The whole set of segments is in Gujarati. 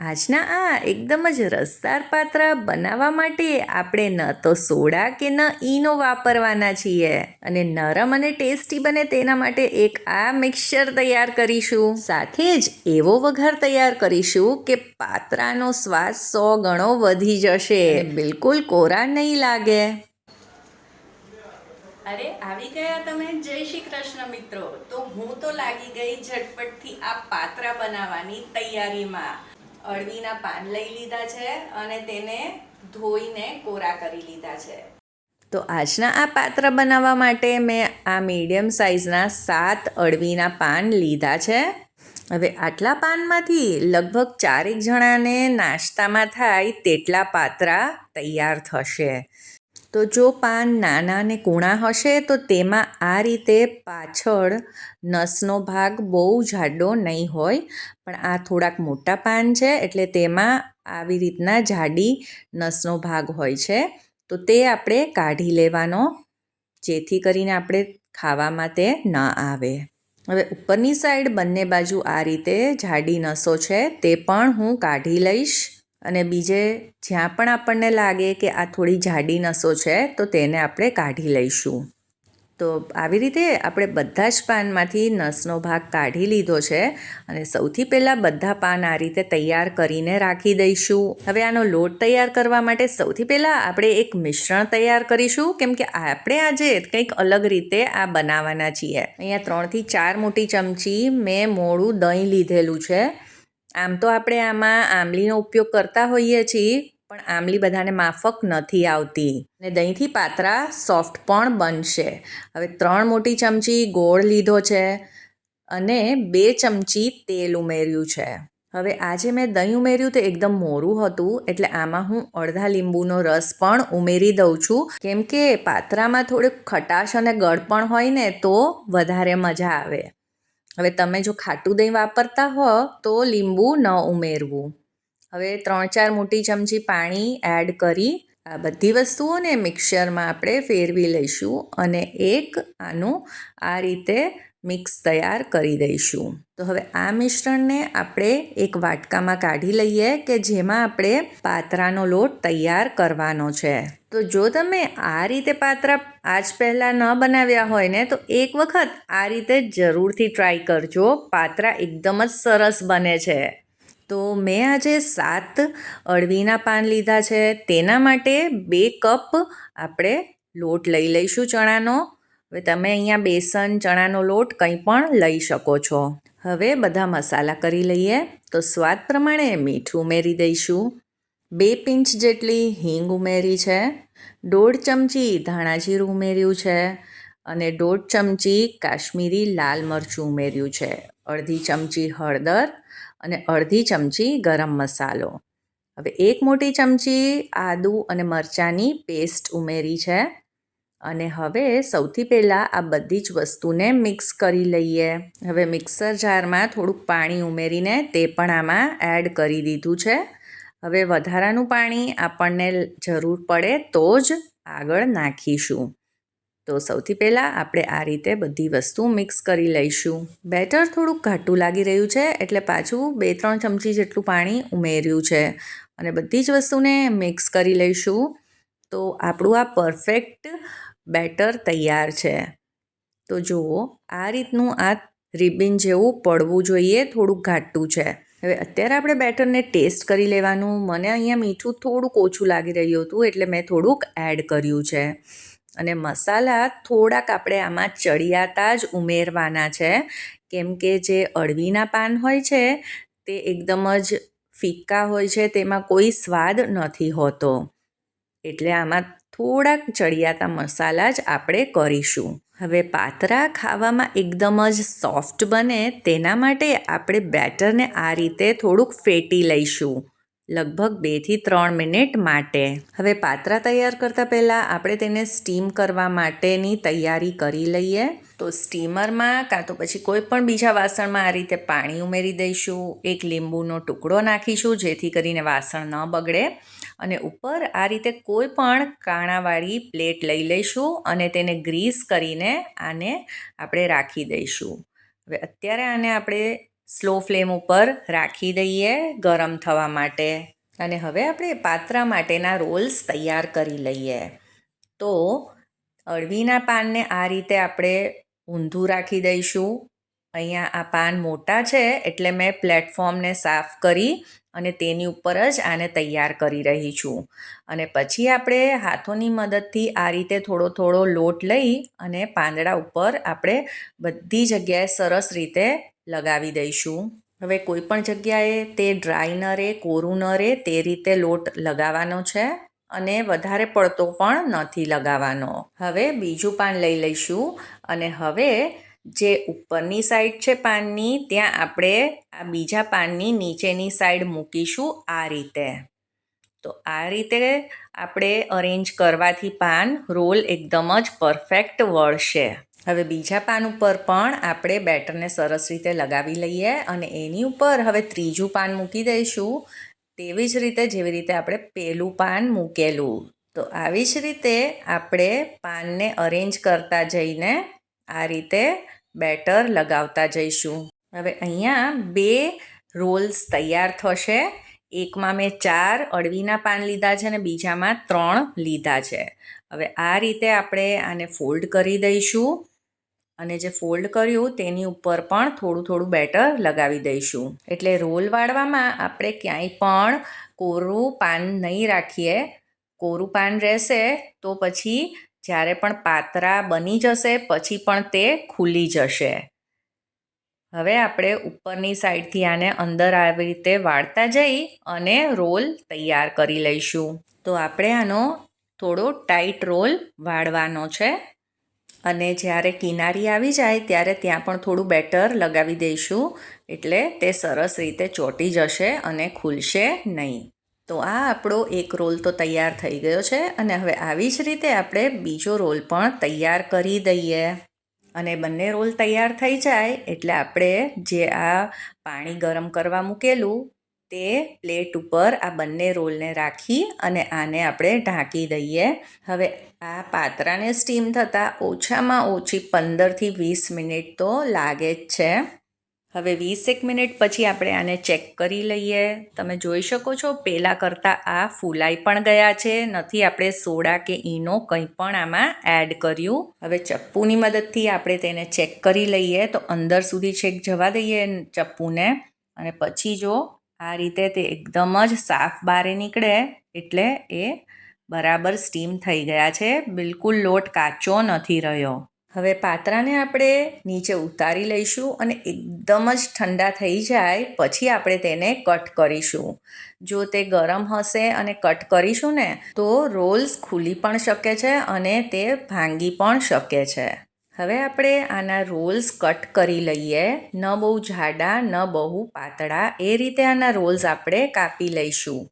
આજના આ એકદમ જ રસદાર પાત્રા બનાવવા માટે આપણે ન તો સોડા કે ન ઈનો વાપરવાના છીએ અને નરમ અને ટેસ્ટી બને તેના માટે એક આ મિક્સચર તૈયાર કરીશું. સાથે જ એવો વઘાર તૈયાર કરીશું કે પાત્રાનો સ્વાદ સો ગણો વધી જશે. બિલકુલ કોરા નહીં લાગે. અરે આવી ગયા તમે? જય શ્રી કૃષ્ણ મિત્રો. તો હું તો લાગી ગઈ ઝટપટથી આ પાત્રા બનાવવાની તૈયારીમાં. અળવીના પાન લઈ લીધા છે અને તેને ધોઈને કોરા કરી લીધા છે. તો આજના આ પાત્ર બનાવવા માટે મેં આ મીડિયમ સાઇઝના સાત અળવીના પાન લીધા છે. હવે આટલા પાનમાંથી લગભગ ચારેક જણાને નાસ્તામાં થાય તેટલા પાત્રા તૈયાર થશે. તો જો પાન નાના ને કૂણા હશે, તો તેમાં આ રીતે પાછળ નસનો ભાગ બહુ જાડો નહીં હોય, પણ આ થોડાક મોટા પાન છે, એટલે તેમાં આવી રીતના જાડી નસનો ભાગ હોય છે. તો તે આપણે કાઢી લેવાનો, જેથી કરીને આપણે ખાવામાં તે ન આવે. હવે ઉપરની સાઈડ બંને બાજુ આ રીતે જાડી નસો છે, તે પણ હું કાઢી લઈશ. અને બીજે, જ્યાં પણ આપણને લાગે કે આ થોડી જાડી નસો છે, તો તેને આપણે કાઢી લઈશું. તો આવી રીતે આપણે બધા જ પાનમાંથી નસનો ભાગ કાઢી લીધો છે અને સૌથી પહેલાં બધા પાન આ રીતે તૈયાર કરીને રાખી દઈશું. હવે આનો લોટ તૈયાર કરવા માટે સૌથી પહેલાં આપણે એક મિશ્રણ તૈયાર કરીશું. કેમ કે આપણે આજે કંઈક અલગ રીતે આ બનાવવાના છીએ. અહીંયા ત્રણથી ચાર મોટી ચમચી મેં મોડું દહીં લીધેલું છે. આમ તો આપણે આમાં આંબલીનો ઉપયોગ કરતા હોઈએ છીએ, પણ આંબલી બધાને માફક નથી આવતી. અને દહીંથી પાતરા સોફ્ટ પણ બનશે. હવે ત્રણ મોટી ચમચી ગોળ લીધો છે અને બે ચમચી તેલ ઉમેર્યું છે. હવે આજે મેં દહીં ઉમેર્યું તો એકદમ મોરું હતું, એટલે આમાં હું અડધા લીંબુનો રસ પણ ઉમેરી દઉં છું. કેમ કે પાત્રામાં થોડીક ખટાશ અને ગળપણ હોય ને, તો વધારે મજા આવે. હવે તમે જો ખાટું દહીં વાપરતા હો, તો લીંબુ ન ઉમેરવું. હવે ત્રણ ચાર મોટી ચમચી પાણી એડ કરી આ બધી વસ્તુઓને મિક્સરમાં આપણે ફેરવી લઈશું અને એક આનું આ રીતે મિક્સ તૈયાર કરી દઈશું. તો હવે આ મિશ્રણને આપણે એક વાટકામાં કાઢી લઈએ કે જેમાં આપણે પાત્રાનો લોટ તૈયાર કરવાનો છે. તો જો તમે આ રીતે પાત્રા આજ પહેલાં ન બનાવ્યા હોય ને, તો એક વખત આ રીતે જરૂરથી ટ્રાય કરજો. પાત્રા એકદમ જ સરસ બને છે. તો મેં આજે સાત અળવીના પાન લીધા છે. તેના માટે બે કપ આપણે લોટ લઈ લઈશું ચણાનો. હવે તમે અહીંયા બેસન, ચણાનો લોટ કંઈ પણ લઈ શકો છો. હવે બધા મસાલા કરી લઈએ. તો સ્વાદ પ્રમાણે મીઠું ઉમેરી દઈશું. બે પિંચ જેટલી હિંગ ઉમેરી છે. દોઢ ચમચી ધાણા જીરું ઉમેર્યું છે. અને દોઢ ચમચી કાશ્મીરી લાલ મરચું ઉમેર્યું છે. અડધી ચમચી હળદર અને અડધી ચમચી ગરમ મસાલો. હવે એક મોટી ચમચી આદુ અને મરચાંની પેસ્ટ ઉમેરી છે. અને હવે સૌથી પહેલાં આ બધી જ વસ્તુને મિક્સ કરી લઈએ. હવે મિક્સર જારમાં થોડુંક પાણી ઉમેરીને તે પણ આમાં એડ કરી દીધું છે. હવે વધારાનું પાણી આપણને જરૂર પડે તો જ આગળ નાખીશું. તો સૌથી પહેલાં આપણે આ રીતે બધી વસ્તુ મિક્સ કરી લઈશું. બેટર થોડુંક ઘાટું લાગી રહ્યું છે, એટલે પાછું બે ત્રણ ચમચી જેટલું પાણી ઉમેર્યું છે. અને બધી જ વસ્તુને મિક્સ કરી લઈશું. તો આપણું આ પરફેક્ટ બેટર તૈયાર છે. તો જુઓ, આ રીતનું આ રિબિન જેવું પડવું જોઈએ, થોડુંક ઘાટું છે. હવે અત્યારે આપણે બેટરને ટેસ્ટ કરી લેવાનું. મને અહીંયા મીઠું થોડુંક ઓછું લાગી રહ્યું હતું, એટલે મેં થોડુંક એડ કર્યું છે. અને મસાલા થોડાક આપણે આમાં ચડિયાતા જ ઉમેરવાના છે. કેમ કે જે અળવીના પાન હોય છે, તે એકદમ જ ફિક્કા હોય છે, તેમાં કોઈ સ્વાદ નથી હોતો. એટલે આમાં થોડાક ચડિયાતા મસાલા જ આપણે કરીશું. હવે પાતરા ખાવામાં એકદમ જ સોફ્ટ બને તેના માટે આપણે બેટરને આ રીતે થોડુંક ફેટી લઈશું. લગભગ બેથી ત્રણ મિનિટ માટે. હવે પાત્રા તૈયાર કરતાં પહેલાં આપણે તેને સ્ટીમ કરવા માટેની તૈયારી કરી લઈએ. તો સ્ટીમરમાં કાં તો પછી કોઈ પણ બીજા વાસણમાં આ રીતે પાણી ઉમેરી દઈશું, એક લીંબુનો ટુકડો નાખીશું જેથી કરીને વાસણ ન બગડે. અને ઉપર આ રીતે કોઈ પણ કાણાવાળી પ્લેટ લઈ લઈશું અને તેને ગ્રીસ કરીને આને આપણે રાખી દઈશું. હવે અત્યારે આને આપણે સ્લો ફ્લેમ ઉપર રાખી દઈએ ગરમ થવા માટે. અને હવે આપણે પાત્રા માટેના રોલ્સ તૈયાર કરી લઈએ. તો અળવીના પાનને આ રીતે આપણે ઊંધું રાખી દઈશું. અહીંયા આ પાન મોટા છે એટલે મેં પ્લેટફોર્મને સાફ કરી અને તેની ઉપર જ આને તૈયાર કરી રહી છું. અને પછી આપણે હાથોની મદદથી આ રીતે થોડો થોડો લોટ લઈ અને પાંદડા ઉપર આપણે બધી જગ્યાએ સરસ રીતે લગાવી દઈશું. હવે કોઈ પણ જગ્યાએ તે ડ્રાય ન રહે, કોરું ન રહે, તે રીતે લોટ લગાવવાનો છે અને વધારે પડતો પણ નથી લગાવવાનો. હવે બીજું પાન લઈ લઈશું અને હવે જે ઉપરની સાઈડ છે પાનની, ત્યાં આપણે આ બીજા પાનની નીચેની સાઈડ મૂકીશું આ રીતે. તો આ રીતે આપણે અરેન્જ કરવાથી પાન રોલ એકદમ જ પરફેક્ટ વળશે. હવે બીજા પાન ઉપર પણ આપણે બેટરને સરસ રીતે લગાવી લઈએ અને એની ઉપર હવે ત્રીજું પાન મૂકી દઈશું. તેવી જ રીતે જેવી રીતે આપણે પેલું પાન મૂકેલું. તો આવી જ રીતે આપણે પાનને અરેન્જ કરતા જઈને આ રીતે બેટર લગાવતા જઈશું. હવે અહીંયા બે રોલ્સ તૈયાર થશે. એકમાં મેં ચાર અળવીના પાન લીધા છે અને બીજામાં ત્રણ લીધા છે. હવે આ રીતે આપણે આને ફોલ્ડ કરી દઈશું. અને જે ફોલ્ડ કર્યું તેની ઉપર પણ થોડું થોડું બેટર લગાવી દઈશું. એટલે રોલ વાળવામાં આપણે ક્યાંય પણ કોરું પાન નહીં રાખીએ. કોરું પાન રહેશે તો પછી જ્યારે પણ પાતરા બની જશે પછી પણ તે ખુલી જશે. હવે આપણે ઉપરની સાઈડથી આને અંદર આવી રીતે વાળતા જઈ અને રોલ તૈયાર કરી લઈશું. તો આપણે આનો થોડો ટાઈટ રોલ વાળવાનો છે. અને જ્યારે કિનારી આવી જાય ત્યારે ત્યાં પણ થોડું બેટર લગાવી દઈશું. એટલે તે સરસ રીતે ચોંટી જશે અને ખુલશે નહીં. તો આ આપણો એક રોલ તો તૈયાર થઈ ગયો છે અને હવે આવી જ રીતે આપણે બીજો રોલ પણ તૈયાર કરી દઈએ. અને બંને રોલ તૈયાર થઈ જાય એટલે આપણે જે આ પાણી ગરમ કરવા મૂકેલું તે પ્લેટ ઉપર આ બંને રોલને રાખી અને આને આપણે ઢાંકી દઈએ. હવે આ પાત્રાને સ્ટીમ થતાં ઓછામાં ઓછી પંદરથી વીસ મિનિટ તો લાગે જ છે. હવે વીસેક મિનિટ પછી આપણે આને ચેક કરી લઈએ. તમે જોઈ શકો છો પહેલાં કરતાં આ ફૂલાઈ પણ ગયા છે. નથી આપણે સોડા કે ઈનો કંઈ પણ આમાં એડ કર્યું. હવે ચપ્પુની મદદથી આપણે તેને ચેક કરી લઈએ. તો અંદર સુધી છેક જવા દઈએ ચપ્પુને. અને પછી જો આ રીતે તે એકદમ જ સાફ બારે નીકળે એટલે એ બરાબર સ્ટીમ થઈ ગયા છે. બિલકુલ લોટ કાચો નથી રહ્યો. હવે પાત્રાને આપણે નીચે ઉતારી લઈશું અને એકદમ જ ઠંડા થઈ જાય પછી આપણે તેને કટ કરીશું. જો તે ગરમ હશે અને કટ કરીશું ને તો રોલ્સ ખુલી પણ શકે છે અને તે ભાંગી પણ શકે છે. હવે આપણે આના રોલ્સ કટ કરી લઈએ. ન બહુ જાડા, ન બહુ પાતળા. એ રીતે આના રોલ્સ આપણે કાપી લઈશું.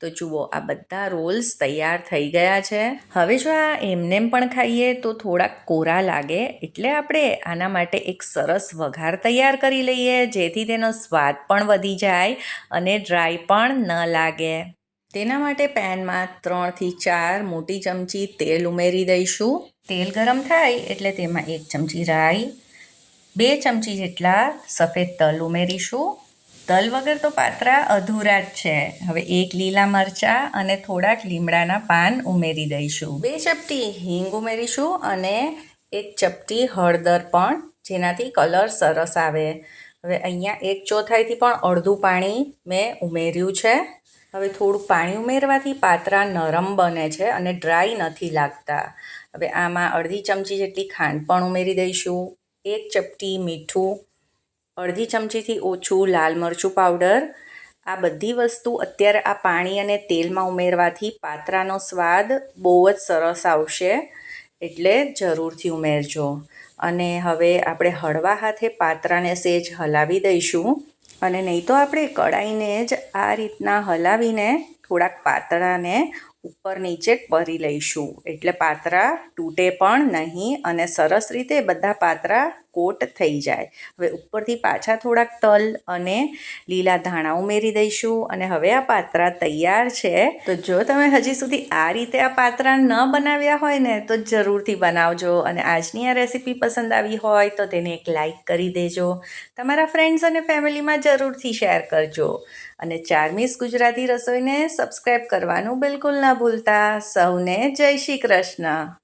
તો જુઓ, આ બધા રોલ્સ તૈયાર થઈ ગયા છે. હવે જો આ એમનેમ પણ ખાઈએ તો થોડાક કોરા લાગે. એટલે આપણે આના માટે એક સરસ વઘાર તૈયાર કરી લઈએ, જેથી તેનો સ્વાદ પણ વધી જાય અને ડ્રાય પણ ન લાગે. તેના માટે પેનમાં ત્રણથી ચાર મોટી ચમચી તેલ ઉમેરી દઈશું. તેલ ગરમ થાય એટલે તેમાં એક ચમચી રાઈ, બે ચમચી જેટલા સફેદ તલ ઉમેરીશું. તલ વગર તો પાત્રા અધૂરા જ છે. હવે એક લીલા મરચાં અને થોડાક લીમડાના પાન ઉમેરી દઈશું. બે ચપટી હિંગ ઉમેરીશું અને એક ચપટી હળદર પણ, જેનાથી કલર સરસ આવે. હવે અહીંયા એક ચોથાઈથી પણ અડધું પાણી મેં ઉમેર્યું છે. હવે થોડું પાણી ઉમેરવાથી પાતરા નરમ બને છે અને ડ્રાય નથી લાગતા. હવે આમાં અડધી ચમચી જેટલી ખાંડ પણ ઉમેરી દઈશું. એક ચપટી મીઠું, અડધી ચમચીથી ઓછું લાલ મરચું પાવડર આ બધી વસ્તુ અત્યારે આ પાણી અને તેલમાં ઉમેરવાથી પાત્રાનો સ્વાદ બહુ જ સરસ આવશે, એટલે જરૂરથી ઉમેરજો. અને હવે આપણે હળવા હાથે પાત્રાને સેજ હલાવી દઈશું. અને નહીં તો આપણે કડાઈને જ આ રીતના હલાવીને થોડાક પાતળાને ઉપર નીચે કરી લઈશું. એટલે પાતરા તૂટે પણ નહીં અને સરસ રીતે બધા પાતરા કોટ થઈ જાય. હવે ઉપરથી પાછા થોડાક તલ અને લીલા ધાણા ઉમેરી દઈશું અને હવે આ પાત્રા તૈયાર છે. તો જો તમે હજી સુધી આ રીતે આ પાત્રા ન બનાવ્યા હોય ને, તો જરૂરથી બનાવજો અને આજની આ રેસીપી પસંદ આવી હોય તો તેને એક લાઈક કરી દેજો. તમારા ફ્રેન્ડ્સ અને ફેમિલીમાં જરૂરથી શેર કરજો. અને ચારમીસ ગુજરાતી રસોઈને સબસ્ક્રાઈબ કરવાનું બિલકુલ ના ભૂલતા સૌને જય શ્રી કૃષ્ણ.